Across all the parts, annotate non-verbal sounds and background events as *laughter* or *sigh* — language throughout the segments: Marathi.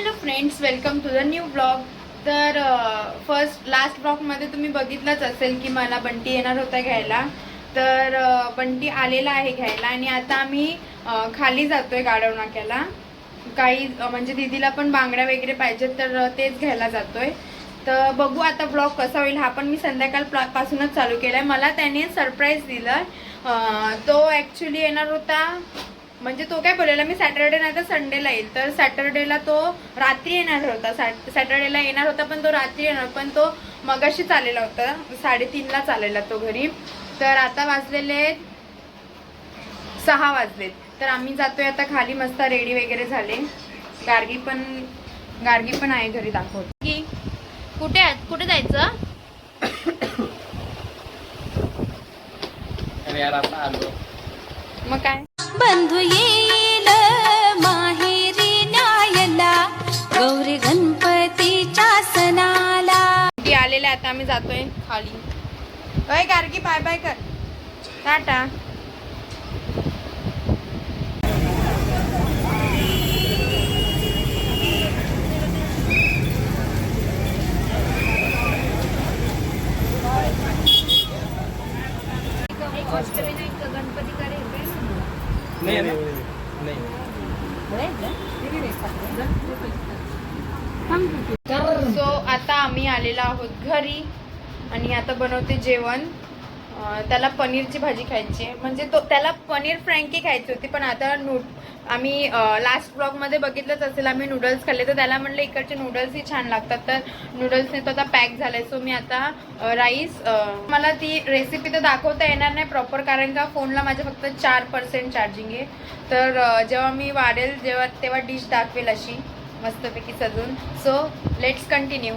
Hello friends welcome to the new blog. तर फर्स्ट लास्ट ब्लॉगमध्ये तुम्ही बघितलंच असेल की मला बंटी येणार होता घ्यायला. तर बंटी आलेला आहे घ्यायला आणि आता आम्ही खाली जातोय गाडव नाक्याला. काही म्हणजे दीदीला पण बांगड्या वगैरे पाहिजेत तर तेच घ्यायला जातोय. तर बघू आता ब्लॉग कसा होईल. हा पण मी संध्याकाळ प्ला- पासूनच चालू केलाय. मला त्याने सरप्राईज दिलं. तो ॲक्च्युली येणार होता म्हणजे तो काय बोललेला मी सॅटर्डे नाही तर संडेला येईल. तर सॅटर्डेला तो रात्री येणार होता. सॅट सॅटर्डेला येणार होता पण तो रात्री येणार पण तो मगाशी चाललेला होता. साडेतीनला चाललेला तो घरी. तर आता वाजलेले सहा वाजलेत. तर आम्ही जातोय आता खाली मस्त रेडी वगैरे झाले. गार्गी पण गार्गी पण आहे घरी दाखवत. की कुठे आहेत? कुठे जायचं? *coughs* अरे यार आता आलो. मग काय? बंधू येईल माहेरी न्यायला गौरी गणपतीच्या सणाला. ती आलेले आता आम्ही जातोय खाली. अय गार्गी बाय बाय कर. टाटा नाही नाही सो आता आम्ही आलेलो आहोत आणि आता बनवते जेवण. त्याला पनीरची भाजी खायची आहे. म्हणजे तो त्याला पनीर फ्रँकी खायची होती पण आता नूड आम्ही लास्ट ब्लॉगमध्ये बघितलंच असेल आम्ही नूडल्स खाल्ले. तर त्याला म्हणलं इकडचे नूडल्सही छान लागतात. तर नूडल्सने तो आता पॅक झालाय. सो मी आता राईस मला ती रेसिपी तर दाखवता येणार नाही प्रॉपर कारण का फोनला माझ्या फक्त चार पर्सेंट चार्जिंग आहे. तर जेव्हा मी वाढेल जेव्हा तेव्हा डिश दाखवेल अशी मस्तपैकी सजून. सो लेट्स कंटिन्यू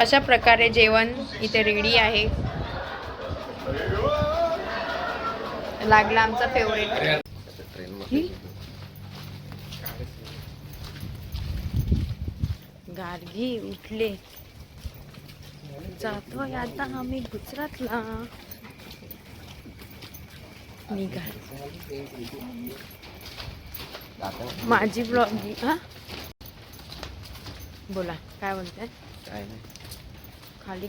अशा प्रकारे जेवण इथे रेडी आहे. लागला आमचा फेवरेट गार्गी उठले. जातोय आता आम्ही गुजरातला. निघा. माझी ब्लॉग हा? बोला काय बोलताय? काय नाही. खाली.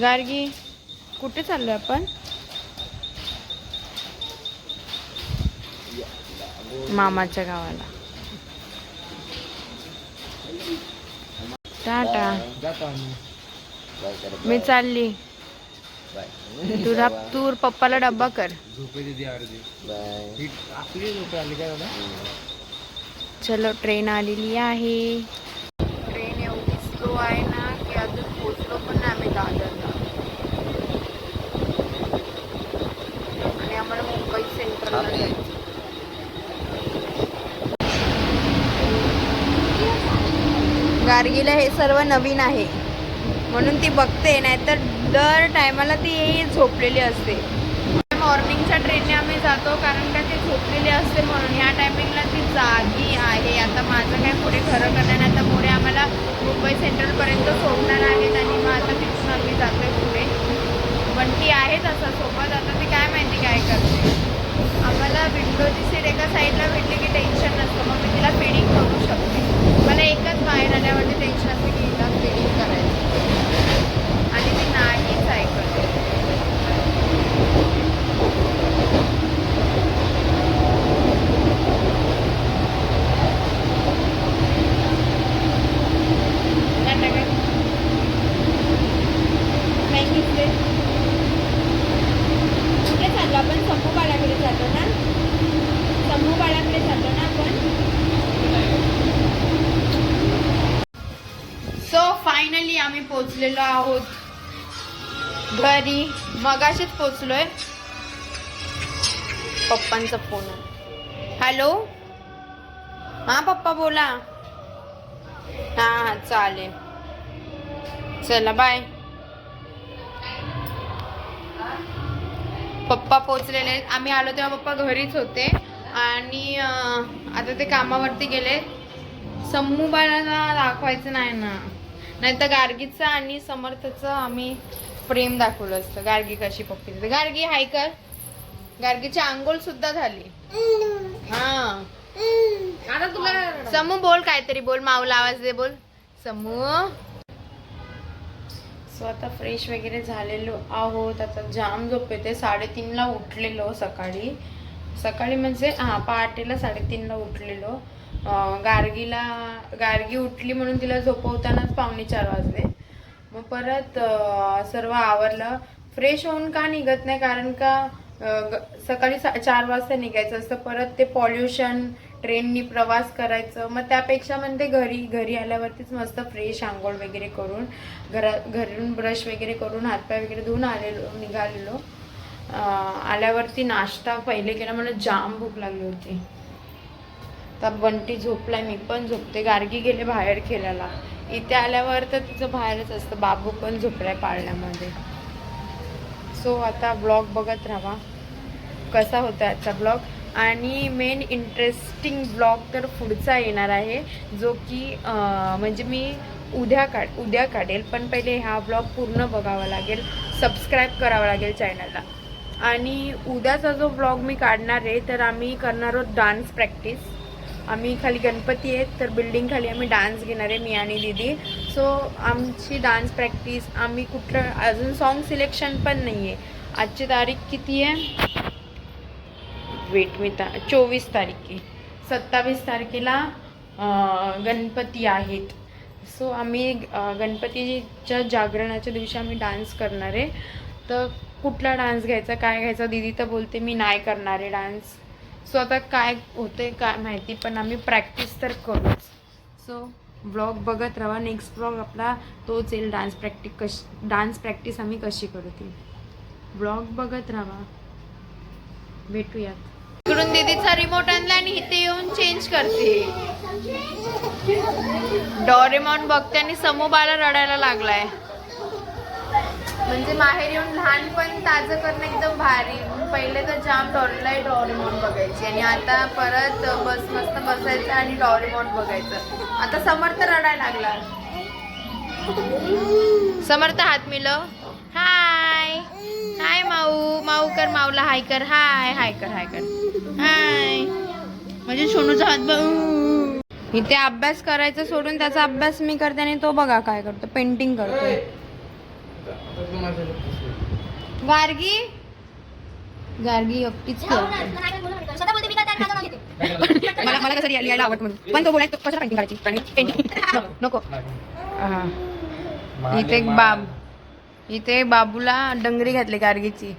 गार्गी कुठे चाललोय आपण? मामाच्या गावाला. टाटा. मी चालली. तुझा तू पप्पाला डब्बा कर. चलो ट्रेन आलेली आहे ट्रेन एवढी स्लो आहे ना की अजून पोचलो पण नाही आम्ही दादरला आणि आम्हाला मुंबई सेंट्रलला जायचं. गार्गीला हे सर्व नवीन आहे. म्हणून ती बघते नाहीतर दर टायमाला ती झोपलेली असते. मॉर्निंगच्या ट्रेनने आम्ही जातो कारण का ती झोपलेली असते म्हणून. ह्या टायमिंगला ती जागी आहे. आता माझं काय पुढे खरं करणार नाही. आता पुढे आम्हाला मुंबई सेंट्रलपर्यंत सोडणार आहेत आणि मग आता तिथून आम्ही जातोय पुढे. पण ती आहे तसं. सोबत आता ती काय माहिती काय करते. आम्हाला विंडोची सीट एका साईडला भेटली की टेन्शन नसतं मग मी तिला फिडिंग करू शकते मला एकच बाहेर आल्यावरती टेन्शन असते की हिला फिडिंग करायचं आणि ती नाहीच ऐकत टाटा काय काय घेतले कुठे चाललो आपण शंभू बाळाकडे चाललो ना शंभू बाळाकडे चाललो ना आपण सो फायनली आम्ही पोचलेलो आहोत. घरी. मगाशीच पोचलोय पप्पांचा फोन हॅलो हा पप्पा बोला. हा हा चालेल. चला बाय पप्पा पोचलेले आहेत. आम्ही आलो तेव्हा पप्पा घरीच होते. आणि आता ते कामावरती गेले सम्मू बाळाला दाखवायचं नाही ना. नाही तर गार्गीचं आणि समर्थचं आम्ही प्रेम दाखवलं असतं. गार्गी कशी पप्पी देते गार्गी हाय कर. गार्गीची आंघोळ सुद्धा झाली. हा. आता तुला समू बोल काहीतरी बोल. माऊला आवाज दे बोल. समू. सो आता फ्रेश वगैरे झालेलो आहोत. आता जाम झोप येते. साडेतीनला उठलेलो सकाळी. सकाळी म्हणजे हां पहाटेला साडेतीनला उठलेलो. गार्गीला गार्गी उठली म्हणून तिला झोपवतानाच पावणे चार वाजले. मग परत सर्व आवरलं. फ्रेश होऊन का निघत नाही? कारण का ग- सकाळी सा- चार वाजता निघायचं असतं. परत ते पॉल्युशन ट्रेननी प्रवास करायचं. मग त्यापेक्षा म्हणते घरी घरी आल्यावरतीच मस्त फ्रेश आंघोळ वगैरे करून घरा घरून ब्रश वगैरे करून हातपाय वगैरे धुवून आलेलो निघालेलो. आल्यावरती नाश्ता पहिले केला. मला जाम भूक लागली होती. तर बंटी झोपलाय मी पण झोपते. गार्गी गेले बाहेर खेळायला. इथे आल्यावर तर तिचं बाहेरच असतं. बाबू पण झोपलाय पाळण्यामध्ये. सो आता ब्लॉग बघत राहा. कसा होता आजचा ब्लॉग? आणि मेन इंटरेस्टिंग ब्लॉग तर पुढचा येणार आहे जो की म्हणजे मी उद्या काढ उद्या काढेल. पण पहिले हा ब्लॉग पूर्ण बघावा लागेल. सबस्क्राईब करावा लागेल चॅनलला आणि उद्याचा जो ब्लॉग मी काढणार आहे तर आम्ही करणार आहोत डान्स प्रॅक्टिस आम्ही खाली गणपती आहेत तर बिल्डिंग खाली आम्ही डान्स घेणार आहे मी आणि दीदी. सो आमची डान्स प्रॅक्टिस आम्ही कुठलं अजून सॉन्ग सिलेक्शन पण नाही आहे आजची तारीख किती आहे? वेट मी ता चोवीस तारीख आहे. सत्तावीस तारखेला गणपती आहेत. सो आम्ही गणपतीच्या जागरणाच्या दिवशी आम्ही डान्स करणार आहे. तर कुठला डान्स घ्यायचा काय घ्यायचा दीदी तर बोलते मी नाही करणार आहे डान्स सो आता काय होते काय माहिती पण आम्ही प्रॅक्टिस तर करूच. सो ब्लॉग बघत राहा नेक्स्ट ब्लॉग आपला तोच येईल. डान्स प्रॅक्टिस कशी डान्स प्रॅक्टिस आम्ही कशी करू ती. ब्लॉग बघत राहा भेटूयात. इकडून दीदीचा रिमोट आणला आणि इथे येऊन चेंज करते. डॉरेमॉन बघते आणि समोबाला रडायला लागलाय. म्हणजे माहेर येऊन लहानपण ताजं करणं एकदम भारी. पहिले तर जाम डॉरेला डॉरीमॉन बघायची. आणि आता परत बस मस्त बसायचं आणि डॉरीमॉन बघायचं. आता समर्थ रडायला लागला. समर्थ हात मिल. हाय. हाय माऊ. माऊ कर माऊला हाय कर. हाय हाय कर हाय कर. हाय. म्हणजे सोनूचा हात बघ इथे अभ्यास करायचं सोडून त्याचा अभ्यास मी करते आणि तो बघा काय करतो. पेंटिंग करतो गार्गी? गार्गी एकटीच मला मला कसं लिहायला आवडतं म्हणून. पण तो बोलायचं कसं पेंटिंग करायची? पेंटिंग नको. इथे एक बाब इथे बाबूला डंगरी घातली गार्गीची.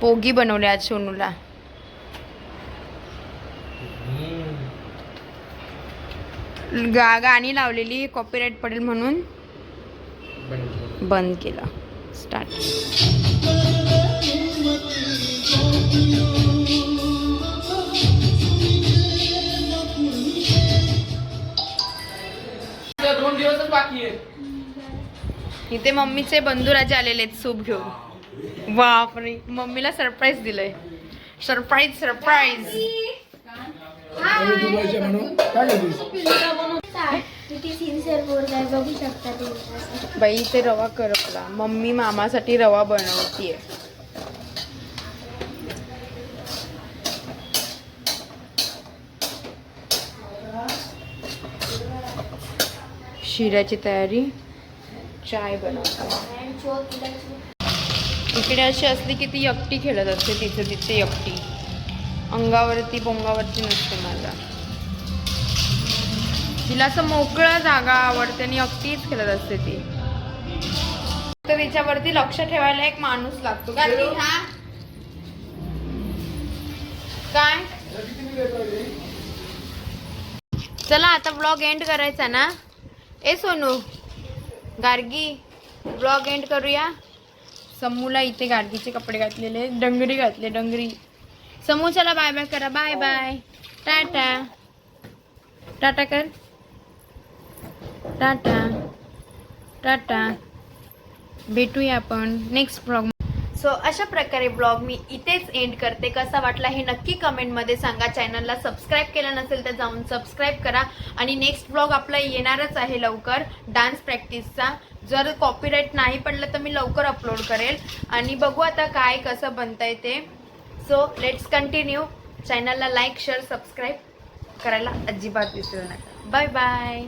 पोगी बनवली आज सोनूला. गा गाणी लावलेली कॉपीराईट पडेल म्हणून. बंद केला. स्टार्ट दोन दिवसच बाकी आहे इथे मम्मीचे बंधुराजे आलेले आहेत सूप घेऊन. बापरे. मम्मीला सरप्राईज दिलंय. सरप्राईज सरप्राईज किती सिन्सिअर आहे बघू शकता तुम्ही. बाई इथे रवा करपला मम्मी मामासाठी रवा बनवतीये. शिऱ्याची तयारी. चाय बनवते. इकडे अशी असली की ती एकटी खेळत असते तिथे तिथे एकटी. अंगावरती पोंगावरती नसते माझा. तिला असं मोकळं जागा आवडते आणि अगदीच खेळत असते ती. तर तिच्यावरती लक्ष ठेवायला एक माणूस लागतो. का ती? हा काय? चला आता ब्लॉग एंड करायचा ना? ए सोनू. गार्गी ब्लॉग एंड करूया? समूला इथे गार्गीचे कपडे घातलेले डंगरी घातले डंगरी. समू चला बाय बाय करा. Bye bye tata. टाटा कर. टाटा. टाटा. भेटूया आपण नेक्स्ट ब्लॉग सो अशा प्रकारे ब्लॉग मी इथेच एंड करते. कसा वाटला हे नक्की कमेंटमध्ये सांगा. चॅनलला सबस्क्राईब केलं नसेल तर जाऊन सबस्क्राईब करा. आणि नेक्स्ट ब्लॉग आपला येणारच आहे लवकर. डान्स प्रॅक्टिसचा जर कॉपीराईट नाही पडलं तर मी लवकर अपलोड करेल. आणि बघू आता काय कसं बनतंय ते. सो लेट्स कंटिन्यू चॅनलला लाईक शेअर सबस्क्राईब करायला अजिबात विसरू नका. Bye bye